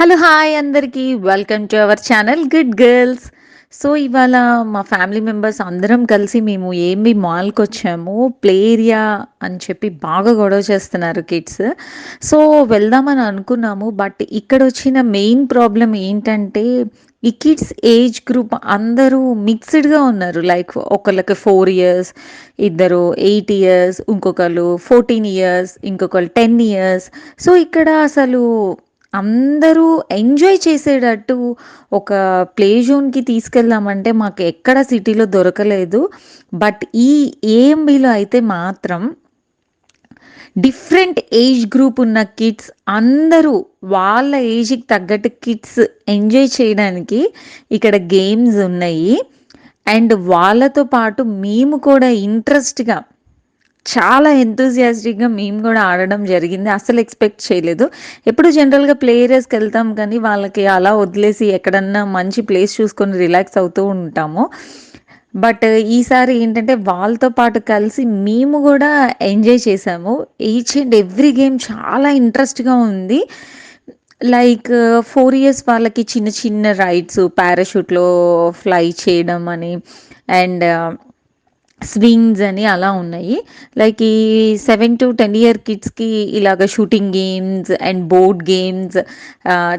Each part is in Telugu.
హలో హాయ్ అందరికీ welcome to our channel good girls. So ఇవాళ మా ఫ్యామిలీ మెంబర్స్ అందరం కలిసి మేము ఏమి మాల్కి వచ్చాము ప్లే ఏరియా అని చెప్పి బాగా గొడవ చేస్తున్నారు కిడ్స్. సో వెళ్దామని అనుకున్నాము బట్ ఇక్కడ వచ్చిన మెయిన్ ప్రాబ్లం ఏంటంటే ఈ కిడ్స్ ఏజ్ గ్రూప్ అందరూ మిక్స్డ్గా ఉన్నారు. లైక్ ఒకళ్ళకి ఫోర్ ఇయర్స్ ఇద్దరు ఎయిట్ ఇయర్స్ ఇంకొకరు ఫోర్టీన్ ఇయర్స్ ఇంకొకరు టెన్ ఇయర్స్. సో ఇక్కడ అసలు అందరూ ఎంజాయ్ చేసేటట్టు ఒక ప్లే జోన్‌కి తీసుకెళ్దామంటే మాకు ఎక్కడ సిటీలో దొరకలేదు. బట్ ఈ ఏఎంబిలో అయితే మాత్రం డిఫరెంట్ ఏజ్ గ్రూప్ ఉన్న కిడ్స్ అందరూ వాళ్ళ ఏజ్‌కి తగ్గట్టు కిడ్స్ ఎంజాయ్ చేయడానికి ఇక్కడ గేమ్స్ ఉన్నాయి. అండ్ వాళ్ళతో పాటు మేము కూడా ఇంట్రెస్ట్‌గా చాలా ఎంతూజియాస్టిక్గా మేము కూడా ఆడడం జరిగింది. అసలు ఎక్స్‌పెక్ట్ చేయలేదు. ఎప్పుడు జనరల్‌గా ప్లే ఏరియాస్‌కి వెళ్తాం కానీ వాళ్ళకి అలా వదిలేసి ఎక్కడన్నా మంచి ప్లేస్ చూసుకొని రిలాక్స్ అవుతూ ఉంటాము. బట్ ఈసారి ఏంటంటే వాళ్ళతో పాటు కలిసి మేము కూడా ఎంజాయ్ చేసాము ఈచ్ అండ్ ఎవ్రీ గేమ్ చాలా ఇంట్రెస్ట్‌గా ఉంది. లైక్ ఫోర్ ఇయర్స్ వాళ్ళకి చిన్న చిన్న రైడ్స్ పారాషూట్‌లో ఫ్లై చేయడం అని అండ్ స్వింగ్స్ అని అలా ఉన్నాయి. లైక్ ఈ 7-10 ఇయర్ కిడ్స్‌కి ఇలాగ shooting games and board games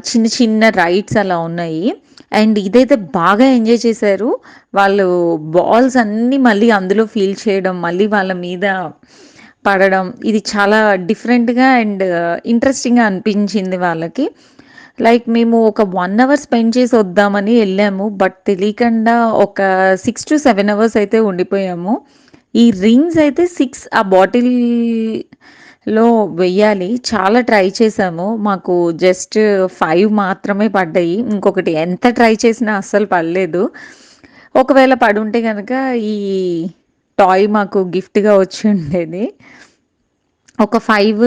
చిన్న చిన్న రైడ్స్ అలా ఉన్నాయి. అండ్ ఇదైతే బాగా ఎంజాయ్ చేశారు. వాళ్ళు బాల్స్ అన్నీ మళ్ళీ అందులో ఫీల్ చేయడం, మళ్ళీ వాళ్ళ మీద పడడం ఇది చాలా డిఫరెంట్‌గా అండ్ ఇంట్రెస్టింగ్‌గా అనిపించింది వాళ్ళకి. లైక్ మేము ఒక వన్ అవర్ స్పెండ్ చేసి వద్దామని వెళ్ళాము బట్ తెలియకుండా ఒక 6-7 అవర్స్ అయితే ఉండిపోయాము. ఈ రింగ్స్ అయితే సిక్స్ ఆ బాటిల్‌లో వెయ్యాలి. చాలా ట్రై చేసాము మాకు జస్ట్ ఫైవ్ మాత్రమే పడ్డాయి. ఇంకొకటి ఎంత ట్రై చేసినా అస్సలు పడలేదు. ఒకవేళ పడుంటే కనుక ఈ టాయ్ మాకు గిఫ్ట్‌గా వచ్చి ఉండేది. ఒక ఫైవ్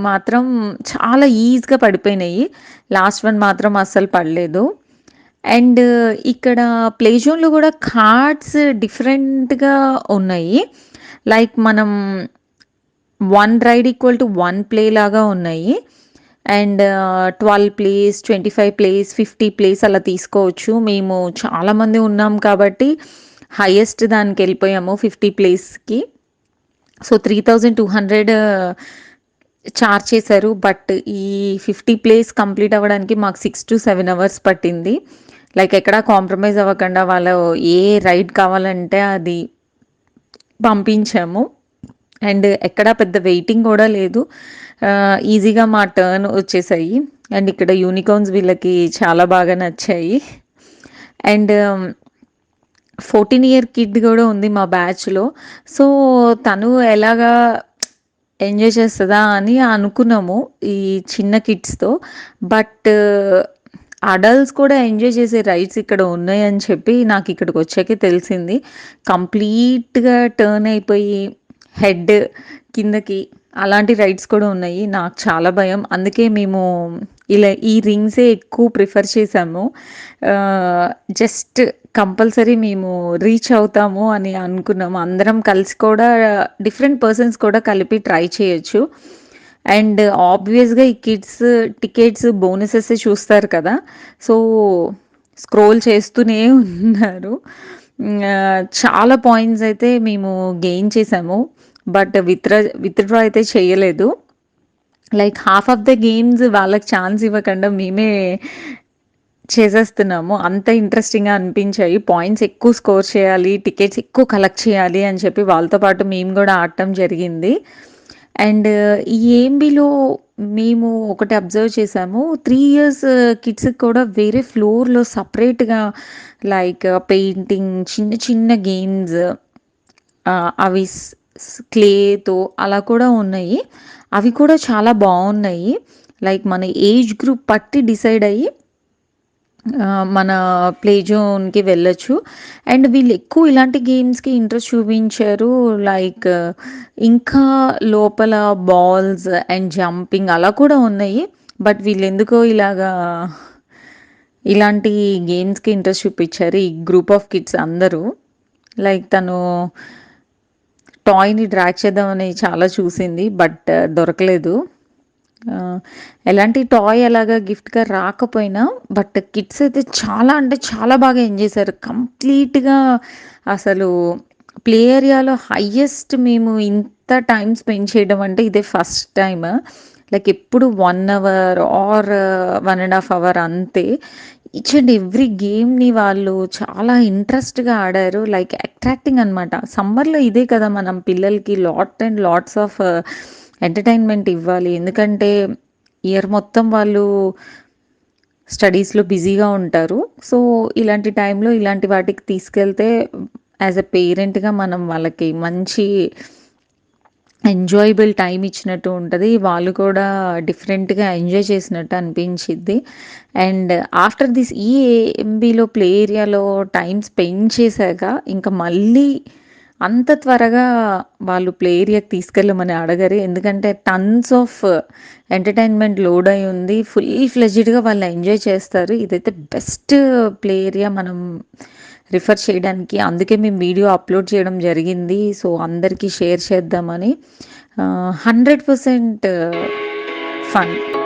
మాత్రం చాలా ఈజీగా పడిపోయినాయి. లాస్ట్ వన్ మాత్రం అస్సలు పడలేదు. అండ్ ఇక్కడ ప్లే జోన్‌లో కూడా కార్డ్స్ డిఫరెంట్‌గా ఉన్నాయి. లైక్ మనం one ride equal to one play లాగా ఉన్నాయి. అండ్ 12 ప్లేస్, 25 ప్లేస్, 50 ప్లేస్ అలా తీసుకోవచ్చు. మేము చాలామంది ఉన్నాం కాబట్టి హైయెస్ట్ దానికెళ్ళిపోయాము 50 ప్లేస్‌కి. సో 3200 చార్జ్ చేశారు. బట్ ఈ 50 ప్లేస్ కంప్లీట్ అవ్వడానికి మాకు 6-7 అవర్స్ పట్టింది. లైక్ ఎక్కడ కాంప్రమైజ్ అవ్వకుండా వాళ్ళు ఏ రైడ్ కావాలంటే అది పంపించాము. అండ్ ఎక్కడ పెద్ద వెయిటింగ్ కూడా లేదు. ఈజీగా మా టర్న్ వచ్చేసాయి. అండ్ ఇక్కడ యూనికార్న్స్ వీళ్ళకి చాలా బాగా నచ్చాయి. అండ్ 14 ఇయర్ కిడ్ కూడా ఉంది మా బ్యాచ్‌లో. సో తను ఎలాగా ఎంజాయ్ చేస్తుందా అని అనుకున్నాము. ఈ చిన్న కిడ్స్‌తో. బట్ అడల్ట్స్ కూడా ఎంజాయ్ చేసే రైడ్స్ ఇక్కడ ఉన్నాయని చెప్పి నాకు ఇక్కడికి వచ్చాకే తెలిసింది. కంప్లీట్‌గా టర్న్ అయిపోయి హెడ్ కిందకి అలాంటి రైడ్స్ కూడా ఉన్నాయి. నాకు చాలా భయం. అందుకే మేము ఇలా ఈ రింగ్సే ఎక్కువ ప్రిఫర్ చేసాము జస్ట్ కంపల్సరీ మేము రీచ్ అవుతాము అని అనుకున్నాము. అందరం కలిసి కూడా డిఫరెంట్ పర్సన్స్ కూడా కలిపి ట్రై చేయొచ్చు. అండ్ ఆబ్వియస్‌గా ఈ కిడ్స్ టికెట్స్ బోనసెస్ చూస్తారు కదా! సో స్క్రోల్ చేస్తూనే ఉన్నారు. చాలా పాయింట్స్ అయితే మేము గెయిన్ చేసాము బట్ విత్‌డ్రా విత్‌డ్రా అయితే చేయలేదు. Like half of the games వాళ్ళకి ఛాన్స్ ఇవ్వకుండా మేమే చేసేస్తున్నాము. అంత ఇంట్రెస్టింగ్‌గా అనిపించాయి. పాయింట్స్ ఎక్కువ స్కోర్ చేయాలి, టికెట్స్ ఎక్కువ కలెక్ట్ చేయాలి అని చెప్పి వాళ్ళతో పాటు మేము కూడా ఆడటం జరిగింది. అండ్ ఈ ఏంబిలో మేము ఒకటి అబ్జర్వ్ చేసాము త్రీ ఇయర్స్ కిడ్స్‌కి కూడా వేరే ఫ్లోర్‌లో సపరేట్గా లైక్ పెయింటింగ్ చిన్న చిన్న గేమ్స్ uh, అవి క్లేతో అలా కూడా ఉన్నాయి. అవి కూడా చాలా బాగున్నాయి లైక్ మన ఏజ్ గ్రూప్ పట్టి డిసైడ్ అయ్యి మన ప్లే జోన్‌కి వెళ్ళొచ్చు. అండ్ వీళ్ళు ఎక్కువ ఇలాంటి గేమ్స్‌కి ఇంట్రెస్ట్ చూపించారు. లైక్ ఇంకా లోపల బాల్స్ అండ్ జంపింగ్ అలా కూడా ఉన్నాయి. బట్ వీళ్ళెందుకో ఇలాగా ఇలాంటి గేమ్స్‌కి ఇంట్రెస్ట్ చూపించారు. ఈ గ్రూప్ ఆఫ్ కిడ్స్ అందరూ. లైక్ తను టాయ్‌ని డ్రాగ్ చేద్దామని చాలా చూసింది. బట్ uh, దొరకలేదు. Uh, ఎలాంటి టాయ్ అలాగా గిఫ్ట్‌గా రాకపోయినా బట్ కిడ్స్ అయితే చాలా అంటే చాలా బాగా ఎంజాయ్ చేశారు. కంప్లీట్‌గా అసలు ప్లే ఏరియాలో హయ్యెస్ట్ మేము ఇంత టైం స్పెండ్ చేయడం అంటే ఇదే ఫస్ట్ టైమ్. లైక్ ఎప్పుడు one hour or uh, one and half hour అంతే. ఈచ్ అండ్ ఎవ్రీ గేమ్‌ని వాళ్ళు చాలా ఇంట్రెస్ట్‌గా ఆడారు. లైక్ అట్రాక్టింగ్ అనమాట. సమ్మర్‌లో ఇదే కదా మనం పిల్లలకి lot and lots of entertainment ఇవ్వాలి. ఎందుకంటే ఇయర్ మొత్తం వాళ్ళు స్టడీస్‌లో బిజీగా ఉంటారు. సో, ఇలాంటి టైంలో ఇలాంటి వాటికి తీసుకెళ్తే యాజ్ అ పేరెంట్‌గా మనం వాళ్ళకి మంచి ఎంజాయబుల్ టైం ఇచ్చినట్టు ఉంటుంది వాళ్ళు కూడా డిఫరెంట్‌గా ఎంజాయ్ చేసినట్టు అనిపించిద్ది. అండ్ ఆఫ్టర్ దిస్ ఈ ఎంబీలో ప్లే ఏరియాలో టైం స్పెండ్ చేశాక ఇంకా మళ్ళీ అంత త్వరగా వాళ్ళు ప్లే ఏరియాకి తీసుకెళ్ళమని అడగరు. ఎందుకంటే టన్స్ ఆఫ్ ఎంటర్‌టైన్‌మెంట్ లోడ్ అయి ఉంది. ఫుల్ ఫ్లెజ్డ్గా వాళ్ళు ఎంజాయ్ చేస్తారు. ఇదైతే బెస్ట్ ప్లే ఏరియా మనం రిఫర్ చేయడానికి. అందుకే మేము వీడియో అప్‌లోడ్ చేయడం జరిగింది. సో, అందరికీ షేర్ చేద్దామని. ఆహ్, 100% ఫన్.